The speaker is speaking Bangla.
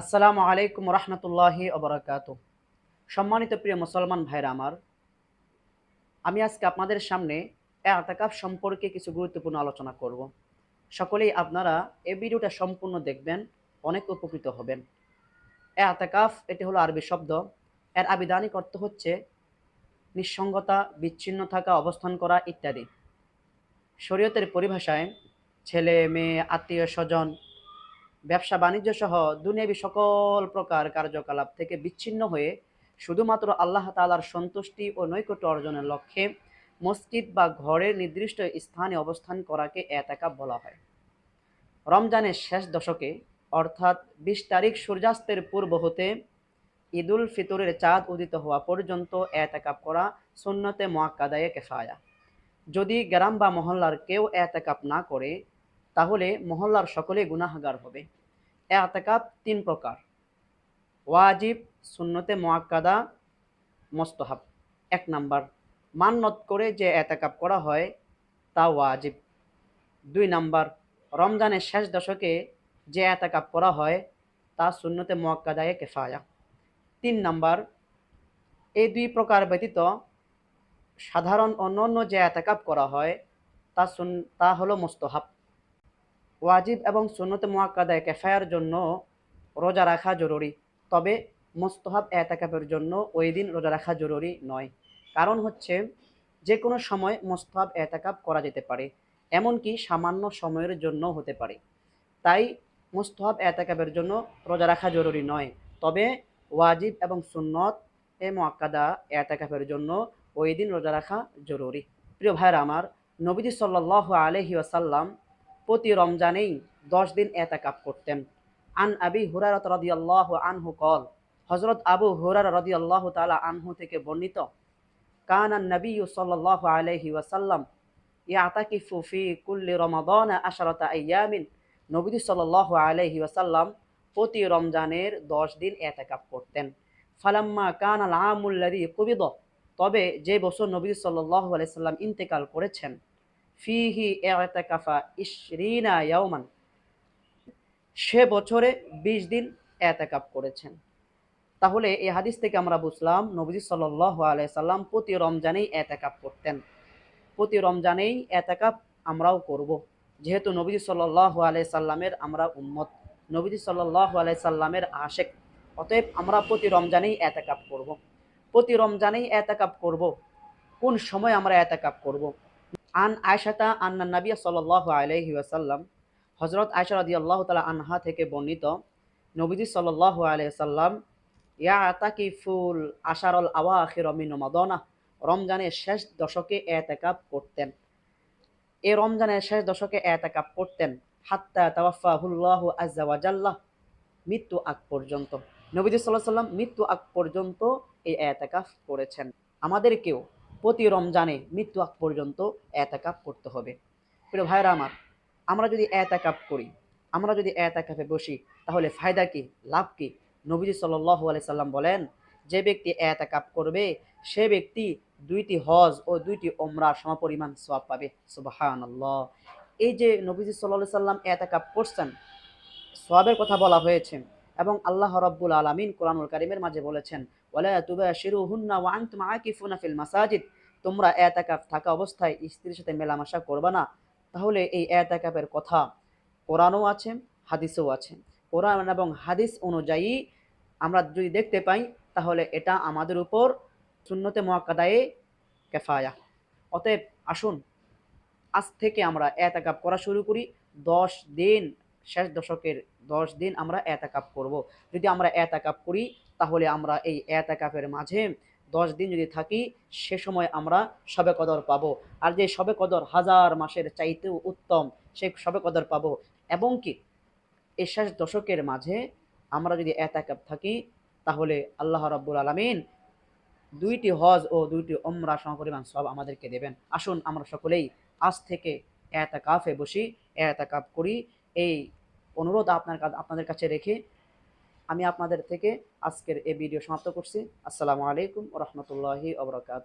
আসসালামু আলাইকুম রহমতুল্লাহি অবরাকাত সম্মানিত প্রিয় মুসলমান ভাইরা আমার, আমি আজকে আপনাদের সামনে এতাকাফ সম্পর্কে কিছু গুরুত্বপূর্ণ আলোচনা করব। সকলেই আপনারা এই ভিডিওটা সম্পূর্ণ দেখবেন, অনেক উপকৃত হবেন। এ এতাকাফ এটি হলো আরবি শব্দ। এর আবিধানিক অর্থ হচ্ছে নিঃসঙ্গতা, বিচ্ছিন্ন থাকা, অবস্থান করা ইত্যাদি। শরীয়তের পরিভাষায় ছেলে, মেয়ে, আত্মীয়, স্বজন ব্যবসা বাণিজ্য সহ দুনিয়াবি সকল প্রকার কার্যকলাপ থেকে বিচ্ছিন্ন হয়ে শুধুমাত্র আল্লাহ তালার সন্তুষ্টি ও নৈকট্য অর্জনের লক্ষ্যে মসজিদ বা ঘরের নির্দিষ্ট স্থানে অবস্থান করাকে এতাকাপ বলা হয়। রমজানের শেষ দশকে, অর্থাৎ বিশ তারিখ সূর্যাস্তের পূর্ব হতে ঈদুল ফিতরের চাঁদ উদিত হওয়া পর্যন্ত এতাকাপ করা সুন্নতে মোয়াক্কাদায়ে কেফায়া। যদি গ্রাম বা মহল্লার কেউ এতাকাপ না করে, তাহলে মহল্লার সকলে গুনাহগার হবে। এতেকাপ তিন প্রকার। ওয়াজিব, সুন্নতে মোয়াক্কাদা মস্তহাব। এক নাম্বার, মান্নত করে যে এতেকাপ করা হয় তা ওয়াজিব। দুই নাম্বার, রমজানের শেষ দশকে যে এতেকাপ করা হয় তা সুন্নতে মোয়াক্কাদায়ে কেফায়া। তিন নাম্বার, এই দুই প্রকার ব্যতীত সাধারণ অন্য অন্য যে এতেকাপ করা হয় তা সুন, তা হলো মোস্তহাব। ওয়াজিব এবং সুন্নতে মোয়াক্কাদায় কেফায়ার জন্য রোজা রাখা জরুরি। তবে মোস্তহাব এতাকাপের জন্য ওই দিন রোজা রাখা জরুরি নয়। কারণ হচ্ছে যে কোনো সময় মোস্তহাব এতাকাপ করা যেতে পারে, এমনকি সামান্য সময়ের জন্য হতে পারে। তাই মোস্তহাব এতাকাপের জন্য রোজা রাখা জরুরি নয়। তবে ওয়াজিব এবং সুন্নত এ মোয়াক্কাদা এতাকাপের জন্য ওই দিন রোজা রাখা জরুরি। প্রিয় ভাইরা আমার, নবীজি সাল্লাহ আলহি আসাল্লাম প্রতি রমজানেই দশ দিন এতাকাপ করতেন। আন আবি হুরারত রদিয়াল্লাহ আনহু কল হজরত আবু হুরার রদিয়াল্লাহ তালা আনহু থেকে বর্ণিত কানান নবী সাল্লাহ আলহি ওয়াসাল্লাম ইয়াতাকিফু ফি কুল্লি রমাদান আশারতা আয়ামিন। নবীজি সাল্লাহ আলহি ওয়াসাল্লাম প্রতি রমজানের দশ দিন এতাকাপ করতেন। ফালাম্মা কান আল আমুল্লাদি কুবিদ। তবে যে বছর নবী সাল্লাহ আলাইসাল্লাম ইন্তেকাল করেছেন ফিহি এতেকাফা ইশরিনা ইয়াউমান সে বছরে বিশ দিন এতেকাপ করেছেন তাহলে এই হাদিস থেকে আমরা বুঝলাম, নবীজি সাল্লাহ আলাইসাল্লাম প্রতি রমজানেই এতেকাপ করতেন প্রতি রমজানেই এতেকাপ আমরাও করব। যেহেতু নবীজি সাল্লাহ আলাইসাল্লামের আমরা উম্মত, নবীজি সাল্লাহ আলাইসাল্লামের আশেক, অতএব আমরা প্রতি রমজানেই এতেকাপ করব। প্রতি রমজানেই এতেকাপ করব। কোন সময় আমরা এতেকাপ করব। আন আয়সাতা আন্না নবিয়া সাল্লাহ আলহি ওয়াসাল্লাম হজরত আয়সা রদি আল্লাহ তালা আনহা থেকে বর্ণিত, নবীজি সাল্লাহ আলহাম ইয়া আতাকিফুল আশারল আওয়া আখির মিন মদনা রমজানের শেষ দশকে এতেকাপ করতেন। এই রমজানের শেষ দশকে এতেকাপ করতেন, হাত্তা তাওয়াফাহুল্লাহ আজ্জাওয়াজাল্লাহ মৃত্যু আগ পর্যন্ত। নবীজি সাল্লাহ সাল্লাম মৃত্যু আগ পর্যন্ত এই এতেকাফ করেছেন। আমাদেরকেও প্রতি রমজানে মৃত্যু আগ পর্যন্ত এতাকাপ করতে হবে। প্রিয় ভাইরা আমার, আমরা যদি এতাকাপ করি, আমরা যদি এতাকাপে বসি, তাহলে ফায়দা কি, লাভ কি? নবীজি সাল্লাহ সাল্লাম বলেন, যে ব্যক্তি এতাকাপ করবে, সে ব্যক্তি দুইটি হজ ও দুইটি ওমরা সমপরিমাণ সব পাবে। সুবাহান এই যে নবীজি সাল্লাহ সাল্লাম এতাকাপ করছেন সবের কথা বলা হয়েছে এবং আল্লাহ রব্বুল আলমিন কোরআনুল কারিমের মাঝে বলেছেন, ওয়ালা তুবা শিরু হুন্না ওয়া আনতুম আকিফুনা ফিল মাসাজিদ। তোমরা এতাকাপ থাকা অবস্থায় স্ত্রীর সাথে মেলামেশা করবে না। তাহলে এই এতাকাপের কথা কোরআনও আছে, হাদিসও আছে। কোরআন এবং হাদিস অনুযায়ী আমরা যদি দেখতে পাই, তাহলে এটা আমাদের উপর শূন্যতে মোয়াক্কাদায়ে কেফায়া। অতএব আসুন, আজ থেকে আমরা এতাকাপ করা শুরু করি। দশ দিন, শেষ দশকের দশ দিন আমরা এতাকাপ করব। যদি আমরা এতাকাপ করি, তাহলে আমরা এই এতাকাপের মাঝে দশ দিন যদি থাকি, সে সময় আমরা সবে কদর পাব। আর যে সবে কদর হাজার মাসের চাইতেও উত্তম, সে সবে কদর পাব। এবং কি এই শেষ দশকের মাঝে আমরা যদি এতাকাপ থাকি, তাহলে আল্লাহ রব্বুল আলমিন দুইটি হজ ও দুইটি অমরা সমপরিমাণ সব আমাদেরকে দেবেন। আসুন আমরা সকলেই আজ থেকে এতাকাফে বসি এতাকাপ করি। এই অনুরোধ আপনার আপনাদের কাছে রেখে আমি আপনাদের থেকে আজকের এই ভিডিও সমাপ্ত করছি। আসসালামু আলাইকুম রহমতুল্লাহি ওবরাকাত